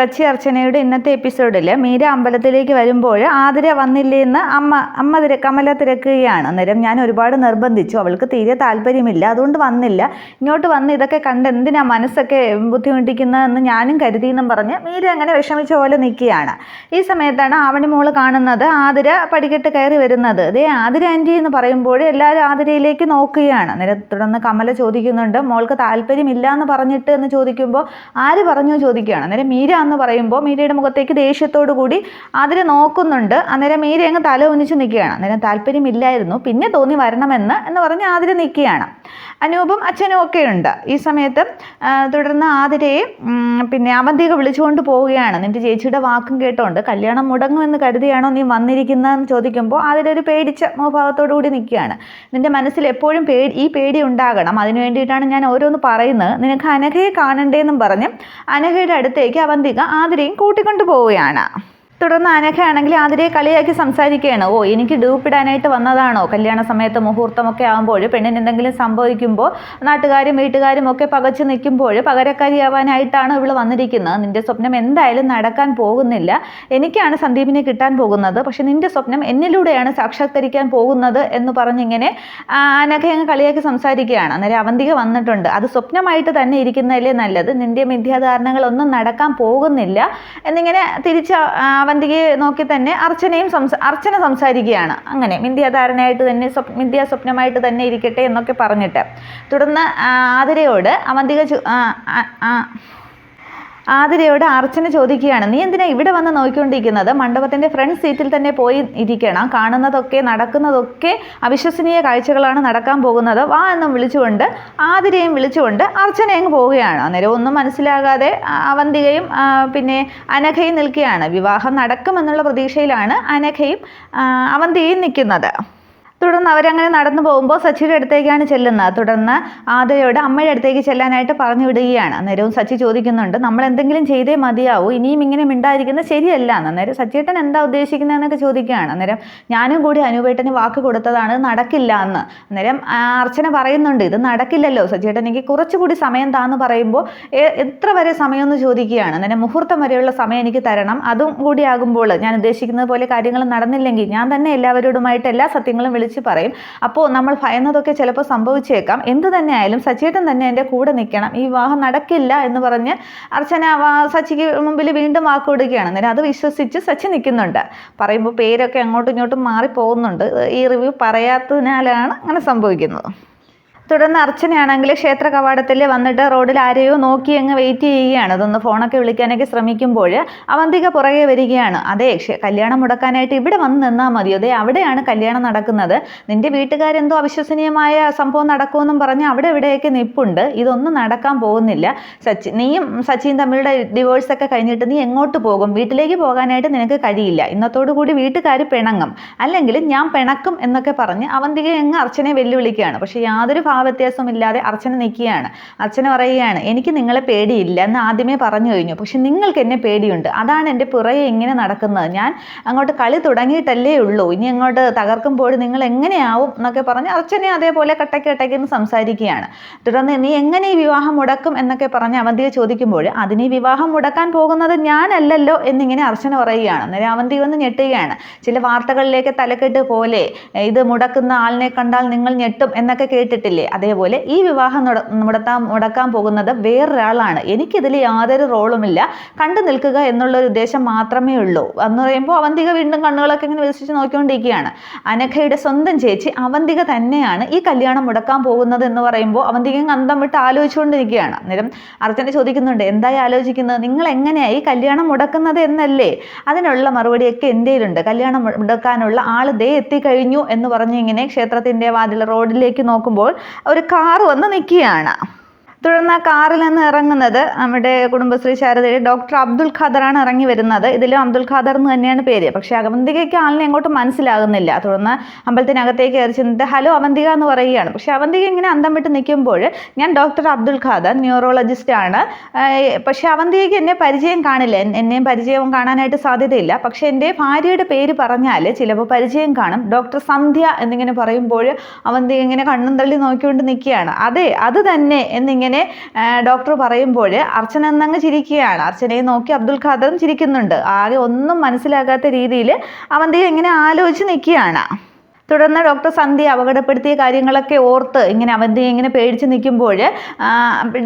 സച്ചി അർച്ചനയുടെ ഇന്നത്തെ എപ്പിസോഡിൽ മീര അമ്പലത്തിലേക്ക് വരുമ്പോൾ ആതിര വന്നില്ലേ എന്ന് അമ്മ അമ്മ തിര കമല തിരക്കുകയാണ്. അന്നേരം ഞാൻ ഒരുപാട് നിർബന്ധിച്ചു. അവൾക്ക് തീരെ താല്പര്യമില്ല. അതുകൊണ്ട് വന്നില്ല. ഇങ്ങോട്ട് വന്ന് ഇതൊക്കെ കണ്ട് എന്തിനാ മനസ്സൊക്കെ ബുദ്ധിമുട്ടിക്കുന്നതെന്ന് ഞാനും കരുതി കരുതിയെന്നും പറഞ്ഞ് മീര അങ്ങനെ വിഷമിച്ച പോലെ നിൽക്കുകയാണ്. ഈ സമയത്താണ് ആവണി മോൾ കാണുന്നത് ആതിര പടിക്കെട്ട് കയറി വരുന്നത്. ദേ ആതിര ആന്റി എന്ന് പറയുമ്പോൾ എല്ലാവരും ആതിരയിലേക്ക് നോക്കുകയാണ്. അന്നേരം തുടർന്ന് കമല ചോദിക്കുന്നുണ്ട് മോൾക്ക് താല്പര്യമില്ല എന്ന് പറഞ്ഞിട്ട് എന്ന് ചോദിക്കുമ്പോൾ ആര് പറഞ്ഞു ചോദിക്കുകയാണ്. അന്നേരം മീര എന്ന് പറയുമ്പോൾ മീരയുടെ മുഖത്തേക്ക് ദേഷ്യത്തോടു കൂടി അതിൽ നോക്കുന്നുണ്ട്. അന്നേരം മീര അങ്ങ് തല ഒന്നിച്ച് നിൽക്കുകയാണ്. അന്നേരം താല്പര്യമില്ലായിരുന്നു. പിന്നെ തോന്നി വരണമെന്ന് എന്ന് പറഞ്ഞ് ആതിര നിൽക്കുകയാണ്. അനൂപും അച്ഛനും ഒക്കെ ഉണ്ട്. ഈ സമയത്ത് തുടർന്ന് ആതിരയെ പിന്നെ അവന്തിക വിളിച്ചുകൊണ്ട് പോവുകയാണ്. നിന്റെ ചേച്ചിയുടെ വാക്കും കേട്ടോണ്ട് കല്യാണം മുടങ്ങുമെന്ന് കരുതിയാണോ നീ വന്നിരിക്കുന്നതെന്ന് ചോദിക്കുമ്പോൾ ആതിര ഒരു പേടിച്ച മുഖഭാവത്തോടു കൂടി നിൽക്കുകയാണ്. നിന്റെ മനസ്സിൽ എപ്പോഴും പേടി ഈ പേടി ഉണ്ടാകണം. അതിനു വേണ്ടിയിട്ടാണ് ഞാൻ ഓരോന്ന് പറയുന്നത്. നിനക്ക് അനഘയെ കാണണ്ടേന്നും പറഞ്ഞ് അനഘയുടെ അടുത്തേക്ക് അവന്തിക ആതിരയും കൂട്ടിക്കൊണ്ടു പോവുകയാണ് തുടർന്ന് അനഘയാണെങ്കിൽ ആതിരെ കളിയാക്കി സംസാരിക്കുകയാണ്. ഓ എനിക്ക് ഡൂപ്പിടാനായിട്ട് വന്നതാണോ? കല്യാണ സമയത്ത് മുഹൂർത്തമൊക്കെ ആകുമ്പോൾ പെണ്ണിന് എന്തെങ്കിലും സംഭവിക്കുമ്പോൾ നാട്ടുകാരും വീട്ടുകാരും ഒക്കെ പകച്ചു നിൽക്കുമ്പോൾ പകരക്കാരിയാവാനായിട്ടാണ് ഇവൾ വന്നിരിക്കുന്നത്? നിന്റെ സ്വപ്നം എന്തായാലും നടക്കാൻ പോകുന്നില്ല. എനിക്കാണ് സന്ദീപിനെ കിട്ടാൻ പോകുന്നത്. പക്ഷെ നിന്റെ സ്വപ്നം എന്നിലൂടെയാണ് സാക്ഷാത്കരിക്കാൻ പോകുന്നത് എന്ന് പറഞ്ഞിങ്ങനെ അനഘ അങ്ങ് കളിയാക്കി സംസാരിക്കുകയാണ്. അന്നേരം അവന്തിക വന്നിട്ടുണ്ട്. അത് സ്വപ്നമായിട്ട് തന്നെ ഇരിക്കുന്നതല്ലേ നല്ലത്? നിന്റെ മിഥ്യാധാരണകളൊന്നും നടക്കാൻ പോകുന്നില്ല. എന്നിങ്ങനെ തിരിച്ച് അവന്തികയെ നോക്കി തന്നെ അർച്ചനയും സംസ അർച്ചന സംസാരിക്കുകയാണ്. അങ്ങനെ മിഥ്യാധാരണയായിട്ട് തന്നെ സ്വപ് മിഥ്യാ സ്വപ്നമായിട്ട് തന്നെ ഇരിക്കട്ടെ എന്നൊക്കെ പറഞ്ഞിട്ട്. തുടർന്ന് ആതിരയോട് അവന്തിക ആതിരയോട് അർച്ചന ചോദിക്കുകയാണ് നീ എന്തിനാ ഇവിടെ വന്ന് നോക്കിക്കൊണ്ടിരിക്കുന്നത്? മണ്ഡപത്തിന്റെ ഫ്രണ്ട് സീറ്റിൽ തന്നെ പോയി ഇരിക്കണം. കാണുന്നതൊക്കെ നടക്കുന്നതൊക്കെ അവിശ്വസനീയ കാഴ്ചകളാണ് നടക്കാൻ പോകുന്നത്. വാ എന്നും വിളിച്ചുകൊണ്ട് ആതിരയും വിളിച്ചുകൊണ്ട് അർച്ചന അങ്ങ് പോവുകയാണ്. അന്നേരം ഒന്നും മനസ്സിലാകാതെ അവന്തികയും പിന്നെ അനഘയും നിൽക്കുകയാണ്. വിവാഹം നടക്കുമെന്നുള്ള പ്രതീക്ഷയിലാണ് അനഘയും അവന്തിയും നിൽക്കുന്നത്. തുടർന്ന് അവരങ്ങനെ നടന്നു പോകുമ്പോൾ സച്ചിയുടെ അടുത്തേക്കാണ് ചെല്ലുന്നത്. തുടർന്ന് ആദയോട് അമ്മയുടെ അടുത്തേക്ക് ചെല്ലാനായിട്ട് പറഞ്ഞു വിടുകയാണ്. അന്നേരവും സച്ചി ചോദിക്കുന്നുണ്ട് നമ്മൾ എന്തെങ്കിലും ചെയ്തേ മതിയാവൂ? ഇനിയും ഇങ്ങനെ മിണ്ടായിരിക്കുന്നത് ശരിയല്ല. അന്നേരം സച്ചിയേട്ടൻ എന്താ ഉദ്ദേശിക്കുന്നതെന്നൊക്കെ ചോദിക്കുകയാണ്. അന്നേരം ഞാനും കൂടി അനുപേട്ടന് വാക്ക് കൊടുത്തതാണ് നടക്കില്ല എന്ന് അന്നേരം അർച്ചന പറയുന്നുണ്ട് ഇത് നടക്കില്ലല്ലോ. സച്ചിയേട്ടൻ എനിക്ക് കുറച്ചുകൂടി സമയം താന്ന് പറയുമ്പോൾ എത്ര വരെ സമയം എന്ന് ചോദിക്കുകയാണ്. അന്നേരം മുഹൂർത്തം വരെയുള്ള സമയം എനിക്ക് തരണം. അതും കൂടി ആകുമ്പോൾ ഞാൻ ഉദ്ദേശിക്കുന്നത് പോലെ കാര്യങ്ങൾ നടന്നില്ലെങ്കിൽ ഞാൻ തന്നെ എല്ലാവരോടുമായിട്ട് എല്ലാ സത്യങ്ങളും പറയും. അപ്പോൾ നമ്മൾ ഭയന്നതൊക്കെ ചിലപ്പോൾ സംഭവിച്ചേക്കാം. എന്ത് തന്നെ ആയാലും സച്ചേട്ടൻ തന്നെ എന്റെ കൂടെ നിൽക്കണം. ഈ വിവാഹം നടക്കില്ല എന്ന് പറഞ്ഞ് അർച്ചന സച്ചിക്ക് മുമ്പിൽ വീണ്ടും വാക്ക് കൊടുക്കുകയാണ്. അന്നേരം അത് വിശ്വസിച്ച് സച്ചി നിൽക്കുന്നുണ്ട്. പറയുമ്പോൾ പേരൊക്കെ അങ്ങോട്ടും ഇങ്ങോട്ടും മാറി പോകുന്നുണ്ട് ഈ റിവ്യൂ പറയാത്തതിനാലാണ് അങ്ങനെ സംഭവിക്കുന്നത്. തുടർന്ന് അർച്ചനയാണെങ്കിൽ ക്ഷേത്ര കവാടത്തിൽ വന്നിട്ട് റോഡിൽ ആരെയോ നോക്കി അങ്ങ് വെയിറ്റ് ചെയ്യുകയാണ്. അതൊന്ന് ഫോണൊക്കെ വിളിക്കാനൊക്കെ ശ്രമിക്കുമ്പോൾ അവന്തിക പുറകെ വരികയാണ്. അതെ കല്യാണം മുടക്കാനായിട്ട് ഇവിടെ വന്ന് നിന്നാൽ മതി അതെ അവിടെയാണ് കല്യാണം നടക്കുന്നത്. നിന്റെ വീട്ടുകാരെന്തോ അവിശ്വസനീയമായ സംഭവം നടക്കുമെന്നും പറഞ്ഞ് അവിടെ ഇവിടെയൊക്കെ നിപ്പുണ്ട്. ഇതൊന്നും നടക്കാൻ പോകുന്നില്ല. സച്ചി നീയും സച്ചിൻ തമ്മിലുള്ള ഡിവോഴ്സൊക്കെ കഴിഞ്ഞിട്ട് നീ എങ്ങോട്ട് പോകും? വീട്ടിലേക്ക് പോകാനായിട്ട് നിനക്ക് കഴിയില്ല. ഇന്നത്തോടു കൂടി വീട്ടുകാർ പിണങ്ങും. അല്ലെങ്കിൽ ഞാൻ പിണക്കും എന്നൊക്കെ പറഞ്ഞ് അവന്തിക എങ്ങ് അർച്ചനെ വെല്ലുവിളിക്കുകയാണ്. പക്ഷേ യാതൊരു ഇല്ലാതെ അർച്ചന നിൽക്കുകയാണ്. അർച്ചന പറയുകയാണ് എനിക്ക് നിങ്ങളെ പേടിയില്ല. എന്ന് ആദ്യമേ പറഞ്ഞു കഴിഞ്ഞു. പക്ഷെ നിങ്ങൾക്ക് എന്നെ പേടിയുണ്ട്. അതാണ് എന്റെ പുറകെ ഇങ്ങനെ നടക്കുന്നത്. ഞാൻ അങ്ങോട്ട് കളി തുടങ്ങിയിട്ടല്ലേ ഉള്ളൂ. ഇനി അങ്ങോട്ട് തകർക്കുമ്പോൾ നിങ്ങൾ എങ്ങനെയാവും? എന്നൊക്കെ പറഞ്ഞ് അർച്ചനെ അതേപോലെ കട്ടയ്ക്ക് കട്ടയ്ക്ക് എന്ന് സംസാരിക്കുകയാണ്. തുടർന്ന് നീ എങ്ങനെ ഈ വിവാഹം മുടക്കും? എന്നൊക്കെ പറഞ്ഞ് അവന്തിയെ ചോദിക്കുമ്പോൾ അതിന് വിവാഹം മുടക്കാൻ പോകുന്നത് ഞാനല്ലല്ലോ എന്നിങ്ങനെ അർച്ചന പറയുകയാണ്. അന്നേരം അവന്തി വന്ന് ഞെട്ടുകയാണ്. ചില വാർത്തകളിലേക്ക് തലക്കെട്ട് പോലെ ഇത് മുടക്കുന്ന ആളിനെ കണ്ടാൽ നിങ്ങൾ ഞെട്ടും എന്നൊക്കെ കേട്ടിട്ടില്ലേ? അതേപോലെ ഈ വിവാഹം മുടത്താൻ മുടക്കാൻ പോകുന്നത് വേറൊരാളാണ്. എനിക്കിതിൽ യാതൊരു റോളുമില്ല. കണ്ടു നിൽക്കുക എന്നുള്ള ഒരു ഉദ്ദേശം മാത്രമേ ഉള്ളൂ. എന്ന് പറയുമ്പോൾ അവന്തിക വീണ്ടും കണ്ണുകളൊക്കെ ഇങ്ങനെ വിശ്വസിച്ച് നോക്കിക്കൊണ്ടിരിക്കുകയാണ്. അനഘയുടെ സ്വന്തം ചേച്ചി അവന്തിക തന്നെയാണ് ഈ കല്യാണം മുടക്കാൻ പോകുന്നത് എന്ന് പറയുമ്പോൾ അവന്തിക അന്തം വിട്ട് ആലോചിച്ചുകൊണ്ടിരിക്കുകയാണ്. അന്നേരം അർച്ചന ചോദിക്കുന്നുണ്ട് എന്തായി ആലോചിക്കുന്നത്? നിങ്ങൾ എങ്ങനെയായി കല്യാണം മുടക്കുന്നത് എന്നല്ലേ? അതിനുള്ള മറുപടിയൊക്കെ എന്തേലുണ്ട് കല്യാണം മുടക്കാനുള്ള ആൾ ദേ എത്തിക്കഴിഞ്ഞു എന്ന് പറഞ്ഞു ഇങ്ങനെ ക്ഷേത്രത്തിന്റെ വാതിൽ റോഡിലേക്ക് നോക്കുമ്പോൾ ഒരു കാറ് വന്ന് നിൽക്കുകയാണ് തുടർന്ന് കാറിൽ നിന്ന് ഇറങ്ങുന്നത് നമ്മുടെ കുടുംബശ്രീ ശാരദയുടെ ഡോക്ടർ അബ്ദുൽ ഖാദറാണ് ഇറങ്ങി വരുന്നത്. ഇതിലും അബ്ദുൽ ഖാദർ എന്ന് തന്നെയാണ് പേര്. പക്ഷേ അവന്തികയ്ക്ക് ആളിനെ എങ്ങോട്ട് മനസ്സിലാകുന്നില്ല. തുടർന്ന് അമ്പലത്തിനകത്തേക്ക് കയറി ചെന്നിട്ട് ഹലോ അവന്തിക എന്ന് പറയുകയാണ്. പക്ഷേ അവന്തിക ഇങ്ങനെ അന്തം വിട്ട് നിൽക്കുമ്പോൾ ഞാൻ ഡോക്ടർ അബ്ദുൽ ഖാദർ ന്യൂറോളജിസ്റ്റ് ആണ്. പക്ഷേ അവന്തികയ്ക്ക് എന്നെ പരിചയം കാണില്ല. എന്നെയും പരിചയവും കാണാനായിട്ട് സാധ്യതയില്ല. പക്ഷേ എന്റെ ഭാര്യയുടെ പേര് പറഞ്ഞാൽ ചിലപ്പോൾ പരിചയം കാണും. ഡോക്ടർ സന്ധ്യ എന്നിങ്ങനെ പറയുമ്പോൾ അവന്തിക ഇങ്ങനെ കണ്ണും തള്ളി നോക്കിക്കൊണ്ട് നിൽക്കുകയാണ്. അതെ അത് തന്നെ എന്നിങ്ങനെ എന്നിങ്ങനെ ഡോക്ടർ പറയുമ്പോൾ അർച്ചന എന്നങ്ങ് ചിരിക്കുകയാണ്. അർച്ചനയെ നോക്കി അബ്ദുൽ ഖാദറും ചിരിക്കുന്നുണ്ട്. ആകെ ഒന്നും മനസ്സിലാകാത്ത രീതിയിൽ അവന്തിക ഇങ്ങനെ ആലോചിച്ച് നിൽക്കുകയാണ്. തുടർന്ന് ഡോക്ടർ സന്ധ്യ അപകടപ്പെടുത്തിയ കാര്യങ്ങളൊക്കെ ഓർത്ത് ഇങ്ങനെ അവന്തി ഇങ്ങനെ പേടിച്ച് നിൽക്കുമ്പോൾ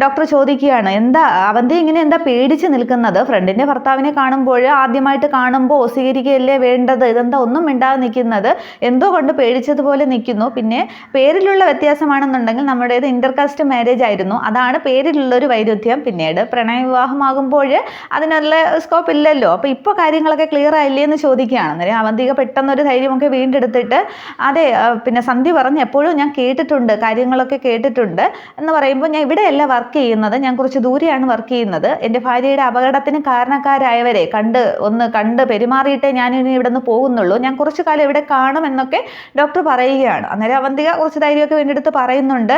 ഡോക്ടർ ചോദിക്കുകയാണ് എന്താ അവന്തി ഇങ്ങനെ എന്താ പേടിച്ച് നിൽക്കുന്നത്? ഫ്രണ്ടിന്റെ ഭർത്താവിനെ കാണുമ്പോൾ ആദ്യമായിട്ട് കാണുമ്പോൾ സ്വീകരിക്കുകയല്ലേ വേണ്ടത്? ഇതെന്താ ഒന്നും മിണ്ടാതെ നിൽക്കുന്നത്? എന്തോ കൊണ്ട് പേടിച്ചതുപോലെ നിൽക്കുന്നു. പിന്നെ പേരിലുള്ള വ്യത്യാസമാണെന്നുണ്ടെങ്കിൽ നമ്മുടേത് ഇന്റർകാസ്റ്റ് മാരേജ് ആയിരുന്നു. അതാണ് പേരിലുള്ള ഒരു വൈരുദ്ധ്യം. പിന്നീട് പ്രണയവിവാഹമാകുമ്പോൾ അതിനുള്ള സ്കോപ്പ് ഇല്ലല്ലോ. അപ്പോൾ ഇപ്പോൾ കാര്യങ്ങളൊക്കെ ക്ലിയർ ആയില്ലേ എന്ന് ചോദിക്കുകയാണ്. അന്നേരം അവന്തിക പെട്ടെന്നൊരു ധൈര്യമൊക്കെ വീണ്ടെടുത്തിട്ട് അതെ പിന്നെ സന്ധി പറഞ്ഞ് എപ്പോഴും ഞാൻ കേട്ടിട്ടുണ്ട് കാര്യങ്ങളൊക്കെ കേട്ടിട്ടുണ്ട് എന്ന് പറയുമ്പോൾ ഞാൻ ഇവിടെയല്ല വർക്ക് ചെയ്യുന്നത് ഞാൻ കുറച്ച് ദൂരെയാണ് വർക്ക് ചെയ്യുന്നത്. എന്റെ ഭാര്യയുടെ അപകടത്തിന് കാരണക്കാരായവരെ കണ്ട് ഒന്ന് കണ്ട് പെരുമാറിയിട്ടേ ഞാൻ ഇനി ഇവിടെ നിന്ന് പോകുന്നുള്ളൂ. ഞാൻ കുറച്ച് കാലം ഇവിടെ കാണും എന്നൊക്കെ ഡോക്ടർ പറയുകയാണ്. അന്നേരം അവന്തിക കുറച്ച് ധൈര്യമൊക്കെ വേണ്ടിയെടുത്ത് പറയുന്നുണ്ട്.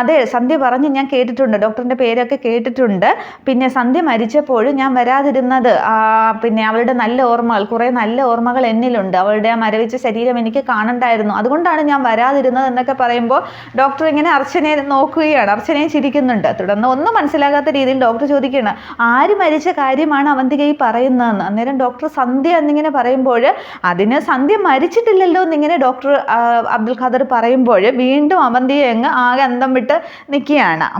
അതെ സന്ധ്യ പറഞ്ഞ് ഞാൻ കേട്ടിട്ടുണ്ട് ഡോക്ടറിന്റെ പേരൊക്കെ കേട്ടിട്ടുണ്ട്. പിന്നെ സന്ധ്യ മരിച്ചപ്പോൾ ഞാൻ വരാതിരുന്നത് പിന്നെ അവളുടെ നല്ല ഓർമ്മകൾ കുറേ നല്ല ഓർമ്മകൾ എന്നിലുണ്ട്. അവളുടെ ആ മരവിച്ച ശരീരം എനിക്ക് കാണണ്ടായിരുന്നു. അതുകൊണ്ടാണ് ഞാൻ വരാതിരുന്നത് എന്നൊക്കെ പറയുമ്പോൾ ഡോക്ടർ ഇങ്ങനെ അർച്ചനയെ നോക്കുകയാണ്. അർച്ചനയെ ചിരിക്കുന്നുണ്ട്. തുടർന്ന് ഒന്നും മനസ്സിലാകാത്ത രീതിയിൽ ഡോക്ടർ ചോദിക്കുകയാണ് ആര് മരിച്ച കാര്യമാണ് അവന്തിക ഈ പറയുന്നതെന്ന്? അന്നേരം ഡോക്ടർ സന്ധ്യ എന്നിങ്ങനെ പറയുമ്പോൾ അതിന് സന്ധ്യ മരിച്ചിട്ടില്ലല്ലോ എന്നിങ്ങനെ ഡോക്ടർ അബ്ദുൽ ഖാദർ പറയുമ്പോൾ വീണ്ടും അവന്തിയെ അങ്ങ് ആകെ അന്തം വിട്ട് നിൽക്കുകയാണ്.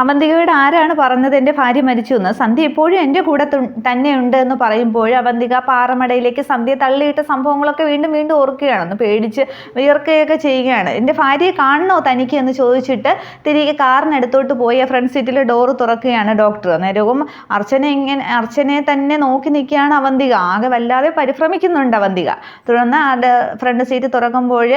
അവന്തികയോട് ആരാണ് പറഞ്ഞത്? എന്റെ ഭാര്യ മരിച്ചു എന്ന്. സന്ധ്യ ഇപ്പോഴും എന്റെ കൂടെ തന്നെയുണ്ട് എന്ന് പറയുമ്പോൾ അവന്തിക പാറമടയിലേക്ക് സന്ധ്യ തള്ളിയിട്ട സംഭവങ്ങളൊക്കെ വീണ്ടും വീണ്ടും ഓർക്കുകയാണെന്ന് പേടിച്ച് വിയർക്കുകയൊക്കെ ചെയ്യുകയാണ്. എന്റെ ഭാര്യയെ കാണണോ തനിക്ക് എന്ന് ചോദിച്ചിട്ട് തിരികെ കാറിനടുത്തോട്ട് പോയി ഫ്രണ്ട് സീറ്റിലെ ഡോറ് തുറക്കുകയാണ് ഡോക്ടർ. നേരവും അർച്ചന ഇങ്ങനെ അർച്ചനയെ തന്നെ നോക്കി നിൽക്കുകയാണ് അവന്തിക. ആകെ വല്ലാതെ പരിഭ്രമിക്കുന്നുണ്ട് അവന്തിക. തുടർന്ന് ഫ്രണ്ട് സീറ്റ് തുറക്കുമ്പോൾ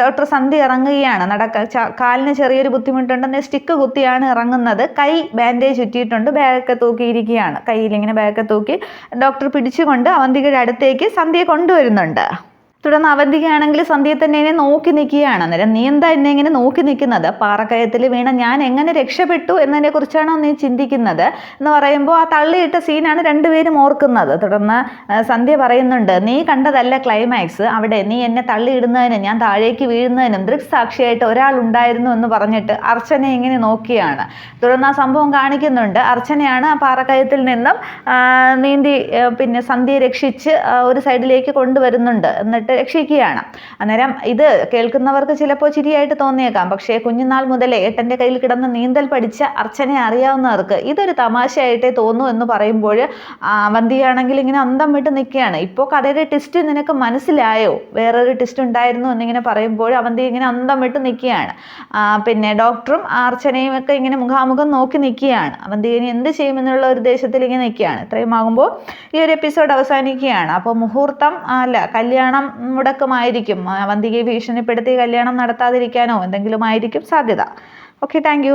ഡോക്ടർ സന്ധ്യ ഇറങ്ങുകയാണ്. നടക്ക കാലിന് ചെറിയൊരു ബുദ്ധിമുട്ടുണ്ടെന്ന് സ്റ്റിക്ക് കുത്തിയാണ് ഇറങ്ങുന്നത്. കൈ ബാൻഡേജ് ചുറ്റിയിട്ടുണ്ട്. ബാഗൊക്കെ തൂക്കിയിരിക്കുകയാണ്. കയ്യിൽ ഇങ്ങനെ ബാഗൊക്കെ തൂക്കി ഡോക്ടർ പിടിച്ചുകൊണ്ട് അവന്തികയുടെ അടുത്തേക്ക് സന്ധ്യയെ കൊണ്ടുവരുന്നുണ്ട്. തുടർന്ന് അവന്തികയാണെങ്കിൽ സന്ധ്യയെ തന്നെ എന്നെ നോക്കി നിൽക്കുകയാണ്. അന്നേരം നീ എന്താ എന്നെ ഇങ്ങനെ നോക്കി നിൽക്കുന്നത്? പാറക്കയത്തിൽ വീണ ഞാൻ എങ്ങനെ രക്ഷപ്പെട്ടു എന്നതിനെ കുറിച്ചാണോ നീ ചിന്തിക്കുന്നത്? എന്ന് പറയുമ്പോൾ ആ തള്ളിയിട്ട സീനാണ് രണ്ടുപേരും ഓർക്കുന്നത്. തുടർന്ന് സന്ധ്യ പറയുന്നുണ്ട് നീ കണ്ടതല്ല ക്ലൈമാക്സ് അവിടെ നീ എന്നെ തള്ളിയിടുന്നതിനും ഞാൻ താഴേക്ക് വീഴുന്നതിനും ദൃക്സാക്ഷിയായിട്ട് ഒരാൾ ഉണ്ടായിരുന്നു എന്ന് പറഞ്ഞിട്ട് അർച്ചനെ ഇങ്ങനെ നോക്കിയാണ്. തുടർന്ന് ആ സംഭവം കാണിക്കുന്നുണ്ട്. അർച്ചനയാണ് ആ പാറക്കയത്തിൽ നിന്നും നീന്തി പിന്നെ സന്ധ്യയെ രക്ഷിച്ച് ഒരു സൈഡിലേക്ക് കൊണ്ടുവരുന്നുണ്ട്. എന്നിട്ട് ഇട്ട് രക്ഷിക്കുകയാണ്. അന്നേരം ഇത് കേൾക്കുന്നവർക്ക് ചിലപ്പോൾ ചിരിയായിട്ട് തോന്നിയേക്കാം. പക്ഷേ കുഞ്ഞുനാൾ മുതലേ ഏട്ടന്റെ കയ്യിൽ കിടന്ന് നീന്തൽ പഠിച്ച അർച്ചനെ അറിയാവുന്നവർക്ക് ഇതൊരു തമാശയായിട്ടേ തോന്നൂ എന്ന് പറയുമ്പോൾ അവന്തിയാണെങ്കിൽ ഇങ്ങനെ അന്തം വിട്ട് നിൽക്കുകയാണ്. ഇപ്പോൾ കഥയുടെ ട്വിസ്റ്റ് നിനക്ക് മനസ്സിലായോ? വേറൊരു ട്വിസ്റ്റ് ഉണ്ടായിരുന്നു എന്നിങ്ങനെ പറയുമ്പോൾ അവന്തി ഇങ്ങനെ അന്തം വിട്ട് നിൽക്കുകയാണ്. പിന്നെ ഡോക്ടറും അർച്ചനയും ഒക്കെ ഇങ്ങനെ മുഖാമുഖം നോക്കി നിൽക്കുകയാണ്. അവന്തി ഇനി എന്ത് ചെയ്യുമെന്നുള്ള ഒരു ദേശത്തിൽ ഇങ്ങനെ നിൽക്കുകയാണ്. ഇത്രയും ആകുമ്പോൾ ഈ ഒരു എപ്പിസോഡ് അവസാനിക്കുകയാണ്. അപ്പോൾ മുഹൂർത്തം അല്ല കല്യാണം മുടക്കമായിരിക്കും. അവന്തികയെ ഭീഷണിപ്പെടുത്തി കല്യാണം നടത്താതിരിക്കാനോ എന്തെങ്കിലും ആയിരിക്കും സാധ്യത ഓക്കെ താങ്ക്